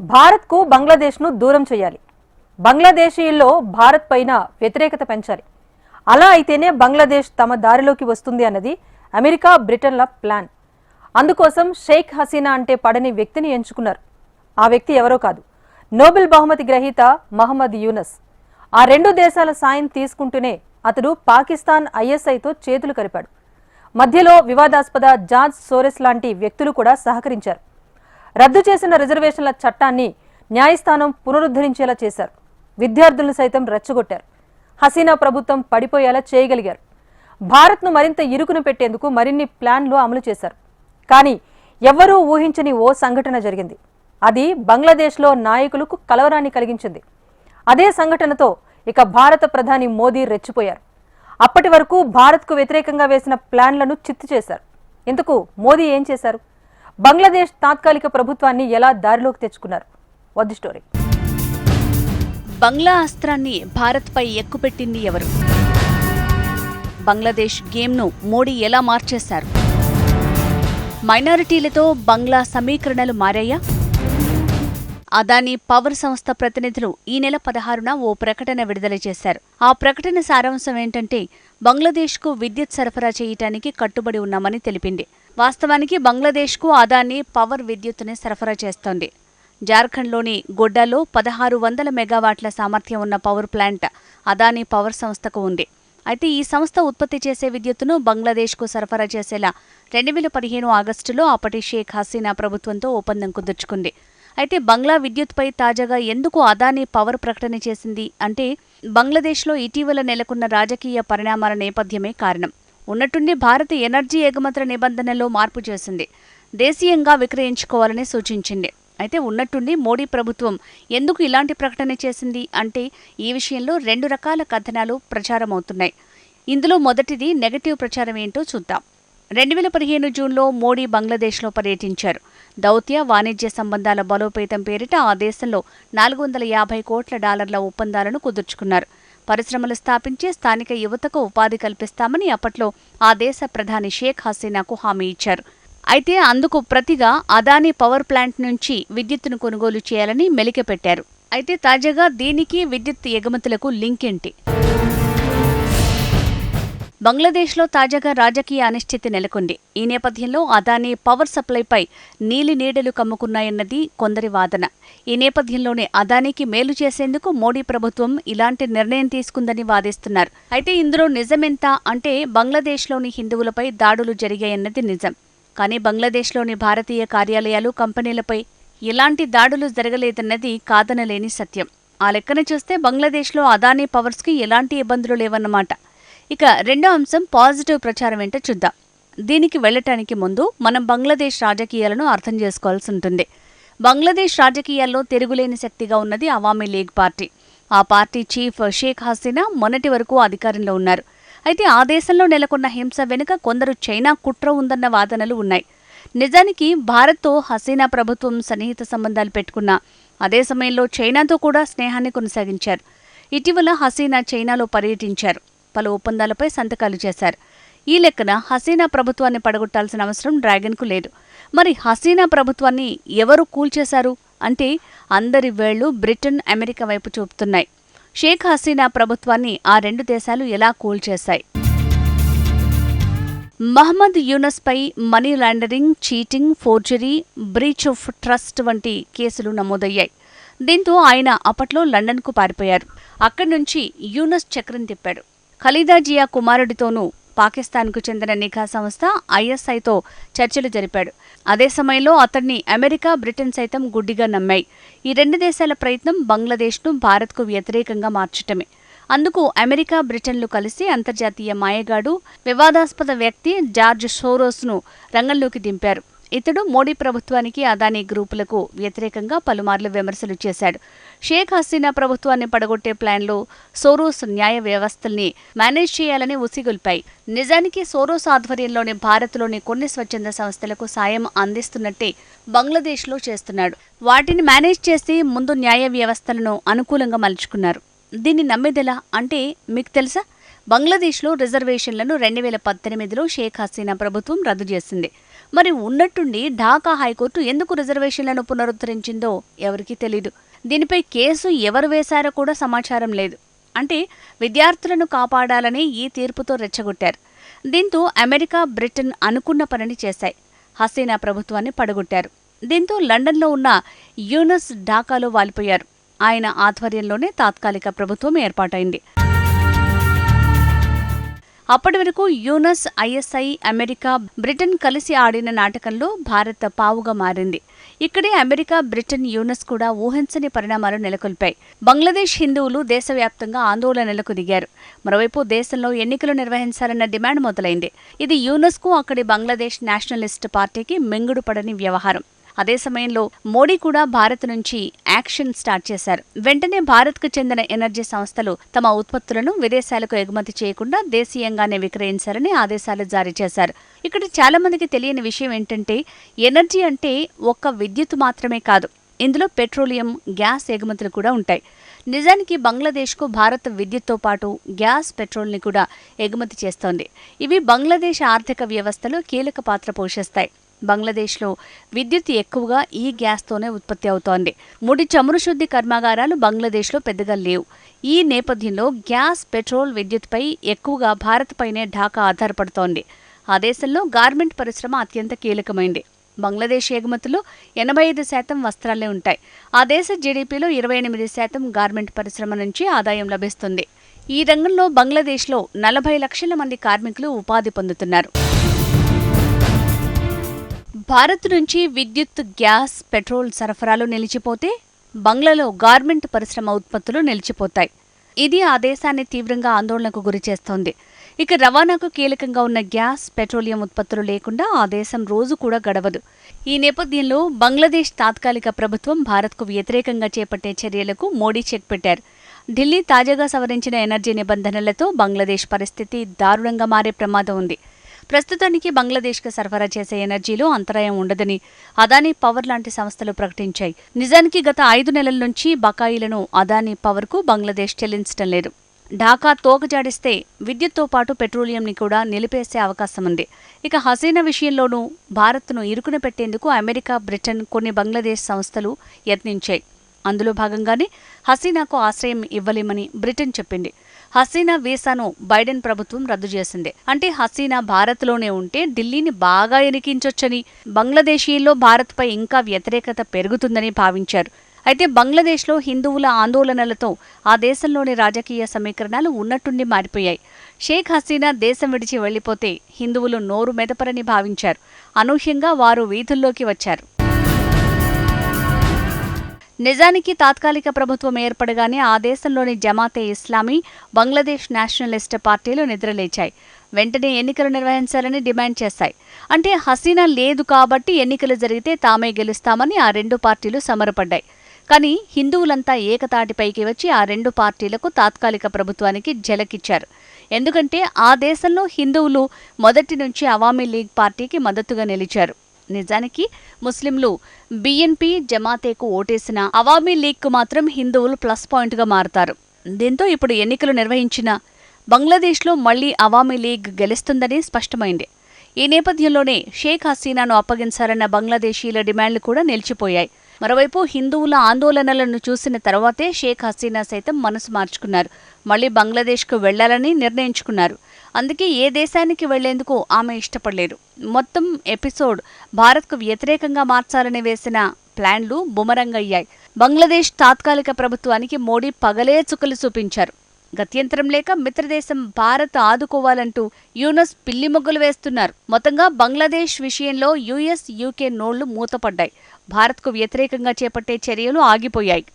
భారత్కు బంగ్లాదేశ్ను దూరం చేయాలి. బంగ్లాదేశీయుల్లో భారత్ పైన వ్యతిరేకత పెంచాలి. అలా అయితేనే బంగ్లాదేశ్ తమ దారిలోకి వస్తుంది అన్నది అమెరికా బ్రిటన్ల ప్లాన్. అందుకోసం షేక్ హసీనా అంటే పడని వ్యక్తిని ఎంచుకున్నారు. ఆ వ్యక్తి ఎవరో కాదు. నోబెల్ బహుమతి గ్రహీత మహమ్మద్ యూనస్. ఆ రెండు దేశాల సాయం తీసుకుంటూనే అతడు పాకిస్తాన్ ఐఎస్ఐతో చేతులు కలిపాడు. మధ్యలో వివాదాస్పద జార్జ్ సోరెస్ లాంటి వ్యక్తులు కూడా సహకరించారు. రద్దు చేసిన రిజర్వేషన్ల చట్టాన్ని న్యాయస్థానం పునరుద్ధరించేలా చేశారు. విద్యార్థులను సైతం రెచ్చగొట్టారు. హసీనా ప్రభుత్వం పడిపోయేలా చేయగలిగారు. భారత్ను మరింత ఇరుకును పెట్టేందుకు మరిన్ని ప్లాన్లు అమలు చేశారు. కానీ ఎవ్వరూ ఊహించని ఓ సంఘటన జరిగింది. అది బంగ్లాదేశ్లో నాయకులకు కలవరాన్ని కలిగించింది. అదే సంఘటనతో ఇక భారత ప్రధాని మోదీ రెచ్చిపోయారు. అప్పటి వరకు భారత్కు వ్యతిరేకంగా వేసిన ప్లాన్లను చిత్తు చేశారు. ఇందుకు మోదీ ఏం చేశారు? బంగ్లాదేశ్ తాత్కాలిక ప్రభుత్వాన్ని ఎలా దారిలోకి తెచ్చుకున్నారు? వద్దు స్టోరీ బంగ్లా అస్త్రాన్ని భారత్పై ఎక్కుపెట్టింది ఎవరు? బంగ్లాదేశ్ గేమ్ను మోడీ ఎలా మార్చేశారు? మైనారిటీలతో బంగ్లా సమీకరణలు మారాయా? అదానీ పవర్ సంస్థ ప్రతినిధులు ఈ నెల పదహారున ఓ ప్రకటన విడుదల చేశారు. ఆ ప్రకటన సారాంశం ఏంటంటే బంగ్లాదేశ్కు విద్యుత్ సరఫరా చేయటానికి కట్టుబడి ఉన్నామని తెలిపింది. వాస్తవానికి బంగ్లాదేశ్కు అదానీ పవర్ విద్యుత్తుని సరఫరా చేస్తోంది. జార్ఖండ్లోని గొడ్డలో పదహారు వందల మెగావాట్ల సామర్థ్యం ఉన్న పవర్ ప్లాంట్ అదానీ పవర్ సంస్థకు ఉంది. అయితే ఈ సంస్థ ఉత్పత్తి చేసే విద్యుత్తును బంగ్లాదేశ్కు సరఫరా చేసేలా రెండు వేల పదిహేను ఆగస్టులో అప్పటి షేక్ హసీనా ప్రభుత్వంతో ఒప్పందం కుదుర్చుకుంది. అయితే బంగ్లా విద్యుత్పై తాజాగా ఎందుకు అదానీ పవర్ ప్రకటన చేసింది అంటే బంగ్లాదేశ్లో ఇటీవల నెలకొన్న రాజకీయ పరిణామాల నేపథ్యమే కారణం. ఉన్నట్టుండి భారత ఎనర్జీ ఎగుమతుల నిబంధనలో మార్పు చేసింది. దేశీయంగా విక్రయించుకోవాలని సూచించింది. అయితే ఉన్నట్టుండి మోడీ ప్రభుత్వం ఎందుకు ఇలాంటి ప్రకటన చేసింది? అంటే ఈ విషయంలో రెండు రకాల కథనాలు ప్రచారమవుతున్నాయి. ఇందులో మొదటిది నెగటివ్ ప్రచారం ఏంటో చూద్దాం. రెండు వేల పదిహేను జూన్లో మోడీ బంగ్లాదేశ్లో పర్యటించారు. దౌత్య వాణిజ్య సంబంధాల బలోపేతం పేరిట ఆ దేశంలో నాలుగు వందల యాభై కోట్ల డాలర్ల ఒప్పందాలను కుదుర్చుకున్నారు. పరిశ్రమలు స్థాపించి స్థానిక యువతకు ఉపాధి కల్పిస్తామని అప్పట్లో ఆ దేశ ప్రధాని షేక్ హసీనాకు హామీ ఇచ్చారు. అయితే అందుకు ప్రతిగా అదానీ పవర్ ప్లాంట్ నుంచి విద్యుత్తును కొనుగోలు చేయాలని మెలికెపెట్టారు. అయితే తాజాగా దీనికి విద్యుత్ ఎగుమతులకు లింక్ ఏంటి? బంగ్లాదేశ్లో తాజాగా రాజకీయ అనిశ్చితి నెలకొంది. ఈ నేపథ్యంలో అదానీ పవర్ సప్లైపై నీలి నీడలు కమ్ముకున్నాయన్నది కొందరి వాదన. ఈ నేపథ్యంలోనే అదానీకి మేలు చేసేందుకు మోడీ ప్రభుత్వం ఇలాంటి నిర్ణయం తీసుకుందని వాదిస్తున్నారు. అయితే ఇందులో నిజమెంత అంటే బంగ్లాదేశ్లోని హిందువులపై దాడులు జరిగాయన్నది నిజం. కానీ బంగ్లాదేశ్లోని భారతీయ కార్యాలయాలు కంపెనీలపై ఎలాంటి దాడులు జరగలేదన్నది కాదనలేని సత్యం. ఆ లెక్కన చూస్తే బంగ్లాదేశ్లో అదానీ పవర్స్కి ఎలాంటి ఇబ్బందులు లేవన్నమాట. ఇక రెండో అంశం పాజిటివ్ ప్రచారం ఏంటో చూద్దాం. దీనికి వెళ్ళటానికి ముందు మనం బంగ్లాదేశ్ రాజకీయాలను అర్థం చేసుకోవాల్సి ఉంటుంది. బంగ్లాదేశ్ రాజకీయాల్లో తిరుగులేని శక్తిగా ఉన్నది అవామీ లీగ్ పార్టీ. ఆ పార్టీ చీఫ్ షేక్ హసీనా మొన్నటి వరకు అధికారంలో ఉన్నారు. అయితే ఆ దేశంలో నెలకొన్న హింస వెనుక కొందరు చైనా కుట్ర ఉందన్న వాదనలు ఉన్నాయి. నిజానికి భారత్తో హసీనా ప్రభుత్వం సన్నిహిత సంబంధాలు పెట్టుకున్న అదే సమయంలో చైనాతో కూడా స్నేహాన్ని కొనసాగించారు. ఇటీవల హసీనా చైనాలో పర్యటించారు. పలు ఒప్పందాలపై సంతకాలు చేశారు. ఈ లెక్కన హసీనా ప్రభుత్వాన్ని పడగొట్టాల్సిన అవసరం డ్రాగన్కు లేదు. మరి హసీనా ప్రభుత్వాన్ని ఎవరు కూల్చేశారు అంటే అందరి వేళ్ళు బ్రిటన్ అమెరికా వైపు చూపుతున్నాయి. షేక్ హసీనా ప్రభుత్వాన్ని ఆ రెండు దేశాలు ఎలా కూల్చేశాయి మహమ్మద్ యూనస్ పై money laundering cheating forgery breach of trust వంటి కేసులు నమోదయ్యాయి. దీంతో ఆయన అప్పట్లో లండన్కు పారిపోయారు. అక్కడి నుంచి యూనస్ చక్రం తిప్పాడు. ఖలీదా జియా కుమారుడితోనూ పాకిస్తాన్కు చెందిన నిఘా సంస్థ ఐఎస్ఐతో చర్చలు జరిపాడు. అదే సమయంలో అతన్ని అమెరికా బ్రిటన్ సైతం గుడ్డిగా నమ్మాయి. ఈ రెండు దేశాల ప్రయత్నం బంగ్లాదేశ్ను భారత్కు వ్యతిరేకంగా మార్చటమే. అందుకు అమెరికా బ్రిటన్లు కలిసి అంతర్జాతీయ మాయగాడు వివాదాస్పద వ్యక్తి జార్జ్ షోరోస్ను రంగంలోకి దింపారు. ఇతడు మోడీ ప్రభుత్వానికి అదానీ గ్రూపులకు వ్యతిరేకంగా పలుమార్లు విమర్శలు చేశాడు. షేక్ హసీనా ప్రభుత్వాన్ని పడగొట్టే ప్లాన్లో సోరోస్ న్యాయ వ్యవస్థల్ని మేనేజ్ చేయాలని ఉసిగొల్పాయి. నిజానికి సోరోస్ ఆధ్వర్యంలోని భారత్లోని కొన్ని స్వచ్ఛంద సంస్థలకు సాయం అందిస్తున్నట్టే బంగ్లాదేశ్లో చేస్తున్నాడు. వాటిని మేనేజ్ చేసి ముందు న్యాయ వ్యవస్థలను అనుకూలంగా మలుచుకున్నారు. దీన్ని నమ్మేదెలా అంటే మీకు తెలుసా? బంగ్లాదేశ్లో రిజర్వేషన్లను రెండు వేల పద్దెనిమిదిలో షేక్ హసీనా ప్రభుత్వం రద్దు చేసింది. మరి ఉన్నట్టుండి ఢాకా హైకోర్టు ఎందుకు రిజర్వేషన్లను పునరుద్ధరించిందో ఎవరికీ తెలీదు. దీనిపై కేసు ఎవరు వేశారో కూడా సమాచారం లేదు. అంటే విద్యార్థులను కాపాడాలని ఈ తీర్పుతో రెచ్చగొట్టారు. దీంతో అమెరికా బ్రిటన్ అనుకున్న పనిని చేశాయి. హసీనా ప్రభుత్వాన్ని పడగొట్టారు. దీంతో లండన్లో ఉన్న యూనస్ ఢాకాలో వాలిపోయారు. ఆయన ఆధ్వర్యంలోనే తాత్కాలిక ప్రభుత్వం ఏర్పాటైంది. అప్పటి వరకు యూనస్ ఐఎస్ఐ అమెరికా బ్రిటన్ కలిసి ఆడిన నాటకంలో భారత్ పావుగా మారింది. ఇక్కడే అమెరికా బ్రిటన్ యూనస్ కూడా ఊహించని పరిణామాలు నెలకొల్పాయి. బంగ్లాదేశ్ హిందువులు దేశవ్యాప్తంగా ఆందోళనలకు దిగారు. మరోవైపు దేశంలో ఎన్నికలు నిర్వహించాలన్న డిమాండ్ మొదలైంది. ఇది యూనస్కు అక్కడి బంగ్లాదేశ్ నేషనలిస్ట్ పార్టీకి మింగుడుపడని వ్యవహారం. అదే సమయంలో మోడీ కూడా భారత్ నుంచి యాక్షన్ స్టార్ట్ చేశారు. వెంటనే భారత్కు చెందిన ఎనర్జీ సంస్థలు తమ ఉత్పత్తులను విదేశాలకు ఎగుమతి చేయకుండా దేశీయంగానే విక్రయించాలని ఆదేశాలు జారీ చేశారు. ఇక్కడ చాలా మందికి తెలియని విషయం ఏంటంటే ఎనర్జీ అంటే ఒక్క విద్యుత్ మాత్రమే కాదు ఇందులో పెట్రోలియం గ్యాస్ ఎగుమతులు కూడా ఉంటాయి. నిజానికి బంగ్లాదేశ్కు భారత్ విద్యుత్తో పాటు గ్యాస్ పెట్రోల్ని కూడా ఎగుమతి చేస్తోంది. ఇవి బంగ్లాదేశ్ ఆర్థిక వ్యవస్థలో కీలక పాత్ర పోషిస్తాయి. బంగ్లాదేశ్లో విద్యుత్ ఎక్కువగా ఈ గ్యాస్తోనే ఉత్పత్తి అవుతోంది. ముడి చమురు శుద్ధి కర్మాగారాలు బంగ్లాదేశ్లో పెద్దగా లేవు. ఈ నేపథ్యంలో గ్యాస్ పెట్రోల్ విద్యుత్పై ఎక్కువగా భారత్ పైనే ఢాకా ఆధారపడుతోంది. ఆ దేశంలో గార్మెంట్ పరిశ్రమ అత్యంత కీలకమైంది. బంగ్లాదేశ్ ఎగుమతులు ఎనభై ఐదు శాతం వస్త్రాలే ఉంటాయి. ఆ దేశ జీడీపీలో ఇరవై ఎనిమిది శాతం గార్మెంట్ పరిశ్రమ నుంచి ఆదాయం లభిస్తుంది. ఈ రంగంలో బంగ్లాదేశ్లో నలభై లక్షల మంది కార్మికులు ఉపాధి పొందుతున్నారు. భారత్ నుంచి విద్యుత్ గ్యాస్ పెట్రోల్ సరఫరాలు నిలిచిపోతే బంగ్లాలో గార్మెంట్ పరిశ్రమ ఉత్పత్తులు నిలిచిపోతాయి. ఇది ఆ దేశాన్ని తీవ్రంగా ఆందోళనకు గురిచేస్తోంది ఇక రవాణాకు కీలకంగా ఉన్న గ్యాస్ పెట్రోలియం ఉత్పత్తులు లేకుండా ఆ దేశం రోజు కూడా గడవదు. ఈ నేపథ్యంలో బంగ్లాదేశ్ తాత్కాలిక ప్రభుత్వం భారత్కు వ్యతిరేకంగా చేపట్టే చర్యలకు మోడీ చెక్ పెట్టారు. ఢిల్లీ తాజాగా సవరించిన ఎనర్జీ నిబంధనలతో బంగ్లాదేశ్ పరిస్థితి దారుణంగా మారే ప్రమాదం ఉంది. ప్రస్తుతానికి బంగ్లాదేశ్కు సరఫరా చేసే ఎనర్జీలో అంతరాయం ఉండదని అదానీ పవర్ లాంటి సంస్థలు ప్రకటించాయి. నిజానికి గత ఐదు నెలల నుంచి బకాయిలను అదానీ పవర్కు బంగ్లాదేశ్ చెల్లించడం లేదు. ఢాకా తోకజాడిస్తే విద్యుత్తో పాటు పెట్రోలియంని కూడా నిలిపేసే అవకాశం ఉంది. ఇక హసీనా విషయంలోనూ భారత్ను ఇరుకున పెట్టేందుకు అమెరికా బ్రిటన్ కొన్ని బంగ్లాదేశ్ సంస్థలు యత్నించాయి. అందులో భాగంగానే హసీనాకు ఆశ్రయం ఇవ్వలేమని బ్రిటన్ చెప్పింది. హసీనా వీసాను బైడెన్ ప్రభుత్వం రద్దు చేసింది. అంటే హసీనా భారత్లోనే ఉంటే ఢిల్లీని బాగా ఎనికించొచ్చని బంగ్లాదేశీల్లో భారత్పై ఇంకా వ్యతిరేకత పెరుగుతుందని భావించారు. అయితే బంగ్లాదేశ్లో హిందువుల ఆందోళనలతో ఆ దేశంలోని రాజకీయ సమీకరణాలు ఉన్నట్టుండి మారిపోయాయి. షేక్ హసీనా దేశం విడిచి వెళ్ళిపోతే హిందువులు నోరు మెదపరని భావించారు. అనూహ్యంగా వారు వీధుల్లోకి వచ్చారు. నిజానికి తాత్కాలిక ప్రభుత్వం ఏర్పడగానే ఆ దేశంలోని జమాతే ఇస్లామీ బంగ్లాదేశ్ నేషనలిస్ట్ పార్టీలు నిద్రలేచాయి. వెంటనే ఎన్నికలు నిర్వహించాలని డిమాండ్ చేశాయి. అంటే హసీనా లేదు కాబట్టి ఎన్నికలు జరిగితే తామే గెలుస్తామని ఆ రెండు పార్టీలు సమరపడ్డాయి. కానీ హిందువులంతా ఏకతాటిపైకి వచ్చి ఆ రెండు పార్టీలకు తాత్కాలిక ప్రభుత్వానికి జలకిచ్చారు ఎందుకంటే ఆ దేశంలో హిందువులు మొదటి నుంచి అవామీ లీగ్ పార్టీకి మద్దతుగా నిలిచారు. నిజానికి ముస్లింలు బిఎన్పి జమాతేకు ఓటేసిన అవామీ లీగ్కు మాత్రం హిందువులు ప్లస్ పాయింట్గా మారతారు. దీంతో ఇప్పుడు ఎన్నికలు నిర్వహించిన బంగ్లాదేశ్లో మళ్ళీ అవామీ లీగ్ గెలుస్తుందని స్పష్టమైంది. ఈ నేపథ్యంలోనే షేక్ హసీనాను అప్పగించాలన్న బంగ్లాదేశీల డిమాండ్లు కూడా నిలిచిపోయాయి. మరోవైపు హిందువుల ఆందోళనలను చూసిన తర్వాతే షేక్ హసీనా సైతం మనసు మార్చుకున్నారు. మళ్ళీ బంగ్లాదేశ్కు వెళ్ళాలని నిర్ణయించుకున్నారు. అందుకే ఏ దేశానికి వెళ్ళేందుకు ఆమె ఇష్టపడలేదు. మొత్తం ఎపిసోడ్ భారత్కు వ్యతిరేకంగా మార్చాలని వేసిన ప్లాన్లు బుమరంగయ్యాయి బంగ్లాదేశ్ తాత్కాలిక ప్రభుత్వానికి మోడీ పగలే చుక్కలు చూపించారు. గత్యంతరం లేక మిత్రదేశం భారత్ ఆదుకోవాలంటూ యూనస్ పిల్లి మొగ్గులు వేస్తున్నారు. మొత్తంగా బంగ్లాదేశ్ విషయంలో యుఎస్ యూకే నోళ్ళు మూతపడ్డాయి. భారత్కు వ్యతిరేకంగా చేపట్టే చర్యలు ఆగిపోయాయి.